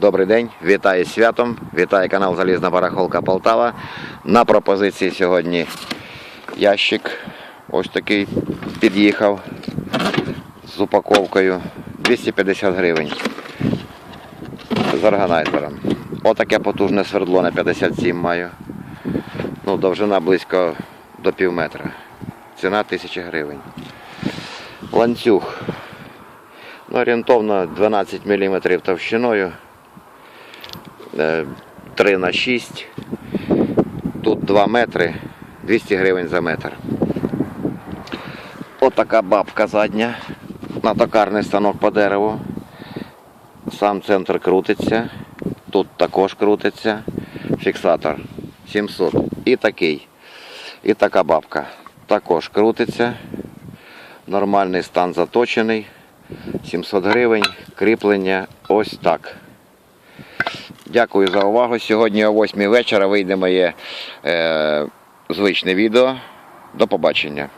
Добрий день, вітаю святом, вітаю канал Залізна Барахолка Полтава. На пропозиції сьогодні ящик ось такий під'їхав з упаковкою 250 гривень з органайзером. Отаке потужне свердло на 57 маю. Ну, довжина близько до пів метра. Ціна 1000 гривень. Ланцюг. Ну, орієнтовно 12 мм товщиною. Е, 3 на 6. Тут 2 метри, 200 гривень за метр. Отака бабка задня. На токарний станок по дереву. Сам центр крутиться. Тут також крутиться. Фіксатор 700. І такий. І така бабка. Також крутиться. Нормальний стан заточений. 700 гривень. Кріплення ось так. Дякую за увагу. Сьогодні о 8 вечора вийде моє е, звичне відео. До побачення.